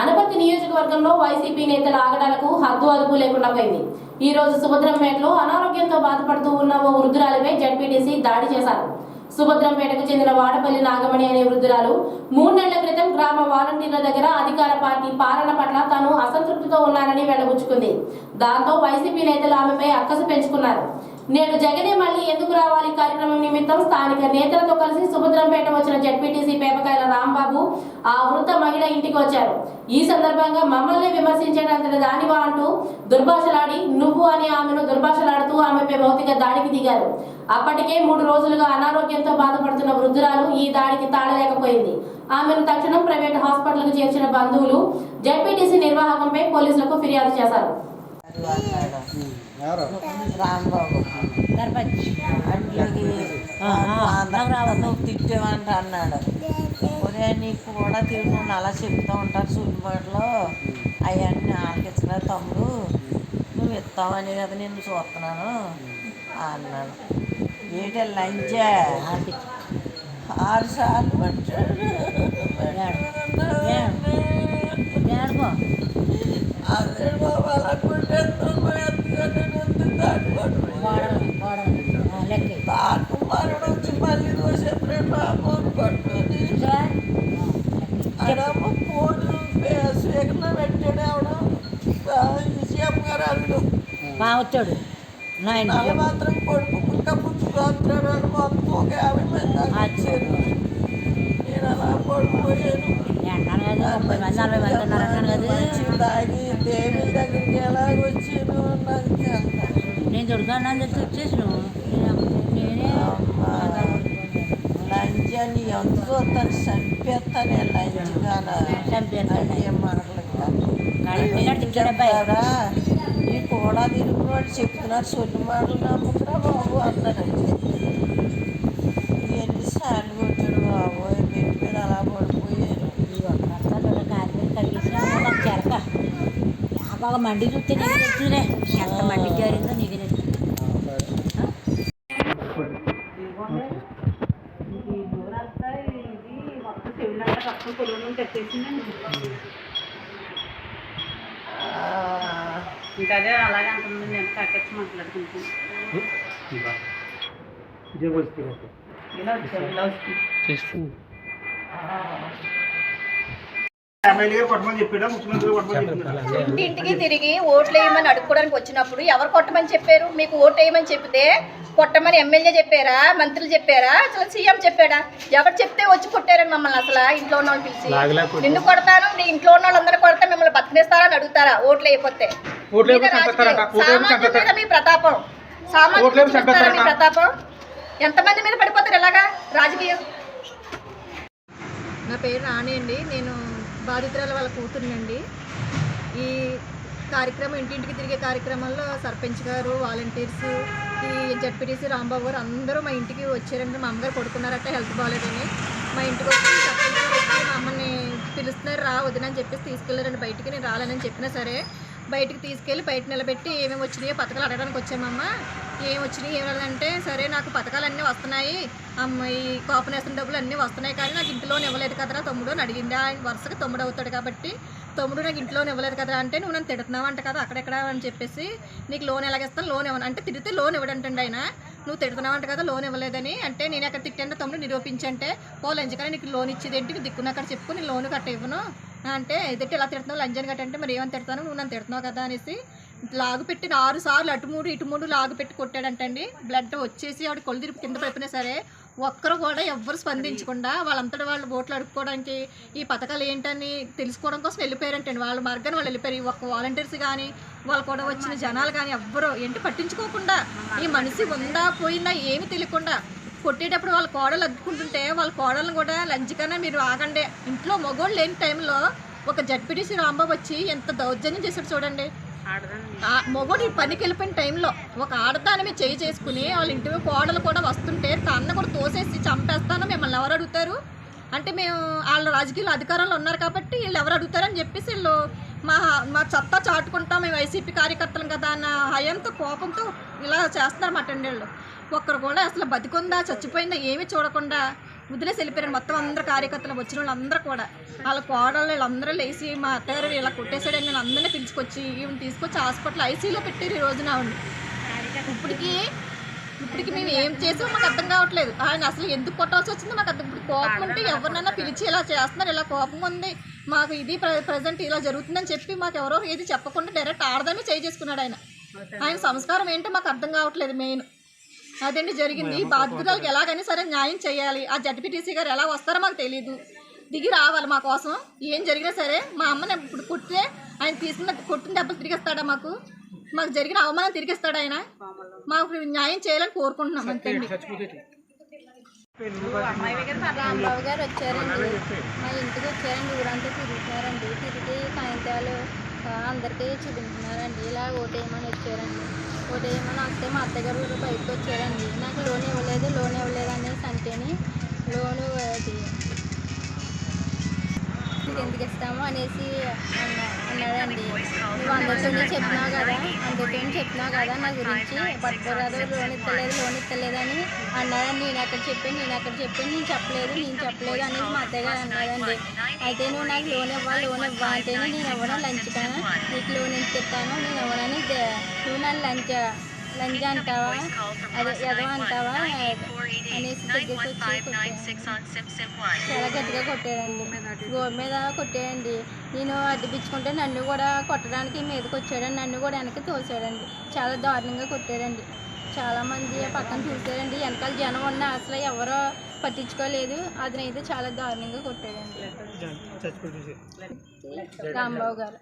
అనపర్తి నియోజకవర్గంలో వైసీపీ నేతల ఆగడాలకు హద్దు అదుపు లేకుండా పోయింది. ఈ రోజు సుభద్రంపేటలో అనారోగ్యంతో బాధపడుతూ ఉన్న ఓ వృద్ధురాలిపై జడ్పీటీసీ దాడి చేశారు. సుభద్రంపేటకు చెందిన వాడపల్లి నాగమణి అనే వృద్ధురాలు మూడు నెలల క్రితం గ్రామ వాలంటీర్ల దగ్గర అధికార పార్టీ పాలన పట్ల తాను అసంతృప్తితో ఉన్నానని వెళ్ళబుచ్చుకుంది. దాంతో వైసీపీ నేతలు ఆమెపై అక్కసు పెంచుకున్నారు. నేడు జగనే మళ్ళీ ఎందుకు రావాలి కార్యక్రమం నిమిత్తం? స్థానిక నేతలతో కలిసి సుభద్రంపేట వచ్చిన జడ్పీటీసీ పేపకాయల రాంబాబు ఆ వృద్ధ మహిళ ఇంటికి వచ్చారు. ఈ సందర్భంగా మమ్మల్ని విమర్శించేటంతటి దానివా అంటూ దుర్భాషలాడి నువ్వు అని ఆమెను దుర్భాషలాడుతూ ఆమెపై భౌతిక దాడికి దిగారు. అప్పటికే మూడు రోజులుగా అనారోగ్యంతో బాధపడుతున్న వృద్ధురాలు ఈ దాడికి తాళలేకపోయింది. ఆమెను తక్షణం ప్రైవేట్ హాస్పిటల్కు చేర్చిన బంధువులు జడ్పీటీసీ నిర్వాహకంపై పోలీసులకు ఫిర్యాదు చేశారు. రాంబాబు ఆంధ్రావతం తిట్టేవంట అన్నాడు ఒరే నీకు కూడా తిరుగుతుంది అలా చెప్తూ ఉంటారు సూటిపాట్లో అవన్నీ ఆలకించరా తమ్ముడు నువ్వు ఇస్తావని కదా నేను చూస్తున్నాను అన్నాడు ఏంటి లంచా ఆరు సార్లు పట్టాడు అదే బాబు అలా స్వీకరణ పెట్టాడు ఆవిడ? గారు నాయన అలా మాత్రం కొడుకుంటా పుచ్చుకొస్తాడు అని మొత్తం ఒక యాభై మంది దాకా వచ్చారు. నేను అలా పడిపోయాను. ముప్పై మంది నలభై మంది ఉన్నారు అంటాను కదా. వచ్చి తాగి దేవి దగ్గరికి ఎలాగొచ్చాను నాకు తెలుసు. నేను దొరకను అని చెప్పి వచ్చేసాను నేనే లంచాన్ని ఎంత చూస్తాను చంపేస్తాను లంచగాన చంపేస్తాను. ఏం మాటలు గాడి పిల్లడు తిట్టాడు అబ్బాయి. చెప్తారా? ఈ కూడా తిరుగుతున్నాడు చెప్తున్నారు సొల్లు మాటలు నమ్ముకురా బాబు అన్నారు ఎన్నిసార్లు కొట్టాడు బాబు? పెట్టి మీద అలా పడిపోయారు. బాగా మండి చూస్తే నీకు తెలుసులే ఎంత మండి జారిందో నీకు తెలుసు ఇంకా అదే అలాగే అంటుంది నేను కాకెచ్చి మాట్లాడుకుంటాను ఇలా ఇంటింటికి తిరిగి ఓట్లు వేయమని అడుక్కోవడానికి వచ్చినప్పుడు ఎవరు కొట్టమని చెప్పారు? మీకు ఓటు వేయమని చెప్తే కొట్టమని ఎమ్మెల్యే చెప్పారా? మంత్రులు చెప్పారా? అసలు సీఎం చెప్పాడా? ఎవరు చెప్తే వచ్చి కొట్టారని మమ్మల్ని అసలు ఇంట్లో ఉన్న వాళ్ళు పిలిచి నిన్ను కొడతాను నీ ఇంట్లో ఉన్న వాళ్ళందరూ కొడతా మిమ్మల్ని బతికినేస్తారని అడుగుతారా? ఓట్లు ఓట్లు మీద. ఓట్లు చంపేస్తారట. మీ ప్రతాపం. ఓట్లు చూస్తారా మీ. ప్రతాపం. ఎంతమంది మీద పడిపోతారు ఎలాగా? రాజకీయం. నా పేరు రాణి అండి. నేను బాధితురాల వాళ్ళ కూతురునండి. ఈ కార్యక్రమం ఇంటింటికి తిరిగే కార్యక్రమంలో సర్పంచ్ గారు వాలంటీర్స్ ఈ జడ్పీటీసీ రాంబాబు గారు అందరూ మా ఇంటికి వచ్చారంటే మా అమ్మగారు పడుకున్నారట హెల్త్ బాగాలేదని మా ఇంటికి వచ్చి సర్పంచ్ గారు వచ్చి మా అమ్మని పిలుస్తున్నారు రా వదినని చెప్పేసి తీసుకెళ్ళారండి బయటికి నేను రాలేనని చెప్పినా సరే బయటికి తీసుకెళ్ళి బయట నిలబెట్టి ఏమేమి వచ్చినాయో పథకాలు అడగడానికి వచ్చామమ్మ. ఏం వచ్చినాయి ఏం రాలేదంటే సరే నాకు పథకాలు అన్నీ వస్తున్నాయి. అమ్మ ఈ కాపునేసిన డబ్బులు అన్నీ వస్తున్నాయి కానీ నాకు ఇంట్లో ఇవ్వలేదు కదరా తమ్ముడు అని అడిగింది. ఆయన వరుసగా తమ్ముడు అవుతాడు కాబట్టి తమ్ముడు నాకు ఇంట్లోనే ఇవ్వలేదు కదా అంటే నువ్వు నన్ను తిడుతున్నావు అంట కదా అక్కడెక్కడ అని చెప్పేసి నీకు లోన్ ఎలాగేస్తాను? లోన్ ఇవ్వను. అంటే తిడితే లోన్ ఇవ్వడంటండి ఆయన. నువ్వు తిడుతున్నావు అంట కదా లోన్ ఇవ్వలేదని. అంటే నేను ఎక్కడ తిట్టాను తమ్ముడు నిరూపించంటే ఓ కానీ నీకు లోన్ ఇచ్చేది ఏంటి దిక్కున అక్కడ చెప్పు నేను లోన్ కట్ట ఇవ్వను. అంటే ఎదుటి ఇలా తిడుతున్నావు లంజన్ కట్ట అంటే మరి ఏమని తిడతాను నువ్వు నన్ను తిడుతున్నావు కదా అనేసి లాగు పెట్టి ఆరు సార్లు అటు మూడు ఇటు మూడు లాగు పెట్టి కొట్టాడంటండి. బ్లడ్ వచ్చేసి ఆవిడ కొలు తిరిపి కింద పడిపోయినా సరే ఒక్కరు కూడా ఎవ్వరు స్పందించకుండా వాళ్ళంతటి వాళ్ళు ఓట్లు అడుక్కోవడానికి ఈ పథకాలు ఏంటని తెలుసుకోవడం కోసం వెళ్ళిపోయారంటండి. వాళ్ళ మార్గాన్ని వాళ్ళు వెళ్ళిపోయారు. ఈ ఒక్క వాలంటీర్స్ కానీ వాళ్ళు కూడా వచ్చిన జనాలు కానీ ఎవ్వరు ఏంటి పట్టించుకోకుండా ఈ మనిషి ఉందా పోయిందా ఏమీ తెలియకుండా కొట్టేటప్పుడు వాళ్ళ కోడలు అద్దుకుంటుంటే వాళ్ళ కోడలను కూడా లంచకన్నా మీరు ఆగండి. ఇంట్లో మగోళ్ళు లేని టైంలో ఒక జడ్పీటీసీ రాంబాబు వచ్చి ఎంత దౌర్జన్యం చేశాడు చూడండి. మొగుడు ఈ పనికి వెళ్ళిపోయిన టైంలో ఒక ఆడదానమే చేయి చేసుకుని వాళ్ళ ఇంటి కోడలు కూడా వస్తుంటే తన కూడా తోసేసి చంపేస్తాను మిమ్మల్ని ఎవరు అడుగుతారు? అంటే మేము వాళ్ళ రాజకీయాలు అధికారంలో ఉన్నారు కాబట్టి వీళ్ళు ఎవరు అడుగుతారని చెప్పేసి వీళ్ళు మా మా చెత్త చాటుకుంటాం మేము వైసీపీ కార్యకర్తలం కదా అన్న హయంతో కోపంతో ఇలా చేస్తున్నారన్నమాట అండి వీళ్ళు. ఒక్కరు కూడా అసలు బతికుందా చచ్చిపోయిందా ఏమీ చూడకుండా వదిలేసి వెళ్ళిపోయారు మొత్తం అందరు కార్యకర్తలు వచ్చిన వాళ్ళందరూ కూడా. వాళ్ళ కోడలు వీళ్ళందరూ లేచి మా అత్తగారు ఇలా కొట్టేసాడని నేను అందరినీ పిలుచుకొచ్చి ఈవెన్ తీసుకొచ్చి హాస్పిటల్ ఐసీలో పెట్టారు ఈ రోజున ఆవిడ ఇప్పటికీ ఇప్పటికి మేము ఏం చేసామో మాకు అర్థం కావట్లేదు. ఆయన అసలు ఎందుకు కొట్టాల్సి వచ్చిందో మాకు అర్థం. ఇప్పుడు కోపం ఉంటే ఎవరినైనా పిలిచి ఇలా చేస్తున్నారు ఇలా కోపం ఉంది. మాకు ఇది ప్రజెంట్ ఇలా జరుగుతుందని చెప్పి మాకు ఎవరో ఏది చెప్పకుండా డైరెక్ట్ ఆడదామే చేయి చేసుకున్నాడు ఆయన. ఆయన సంస్కారం ఏంటో మాకు అర్థం కావట్లేదు మెయిన్. అదండి జరిగింది. ఈ బాధితురాలకు ఎలాగైనా సరే న్యాయం చేయాలి. ఆ జడ్పీటీసీ గారు ఎలా వస్తారో మాకు తెలియదు దిగి రావాలి మా కోసం. ఏం జరిగినా సరే మా అమ్మని ఇప్పుడు కుట్టే ఆయన తీసుకున్న కొట్టిన దెబ్బలు తిరిగిస్తాడా మాకు? మాకు జరిగిన అవమానం తిరిగిస్తాడు ఆయన? మాకు న్యాయం చేయాలని కోరుకుంటున్నాం. అంతే రాంబాబు గారు వచ్చారండి. మా ఇంటికి వచ్చారండి. ఊరంతా తిరుగుతున్నారండి. తిరిగి ఆ, అందరికీ చూపించున్నారండి. ఇలా ఓటేయమని వచ్చారండి. ఓటేయమని వస్తే మా అత్తగారు బయటకు వచ్చారండి. నాకు లోన్ ఇవ్వలేదు లోన్ ఇవ్వలేదు అనేసి అంటేని లోను అది ఎందుకు ఇస్తాము అనేసి అన్నాడండి నువ్వు అందరితోనే చెప్పినావు కదా? అందరితో చెప్పినావు కదా నా గురించి? పట్టుకోరాదు లోన్ ఇస్తలేదు లోన్ ఇస్తలేదని అన్నాడని నేను అక్కడ చెప్పాను నేను అక్కడ చెప్పాను నేను చెప్పలేదు నేను చెప్పలేదు అనేది మా అత్తగారు అన్నాడండి అయితే నువ్వు నాకు లోన్ ఇవ్వాలి లోన్ ఇవ్వా అంటేనే నేను ఇవ్వడం లంచ్ కానీ నీకు లోన్ ఎంత ఇస్తాను? నేను ఇవ్వనని నువ్వు నన్ను లంచ్ లంచ్ అంటావా? అదే ఎదవ అంటావా? అనేసి దగ్గరికి. చాలా గట్టిగా కొట్టాడండి. గోడ మీద కొట్టాడండి నేను అడ్డిపించుకుంటే నన్ను కూడా కొట్టడానికి మీదకి వచ్చాడండి నన్ను కూడా వెనక్కి తోసాడండి. చాలా దారుణంగా కొట్టాడండి. చాలా మంది పక్కన చూసారండి వెనకాల జనం ఉన్న అసలు ఎవరో పట్టించుకోలేదు. అతనైతే చాలా దారుణంగా కొట్టాడండి. రాంబాబు గారు.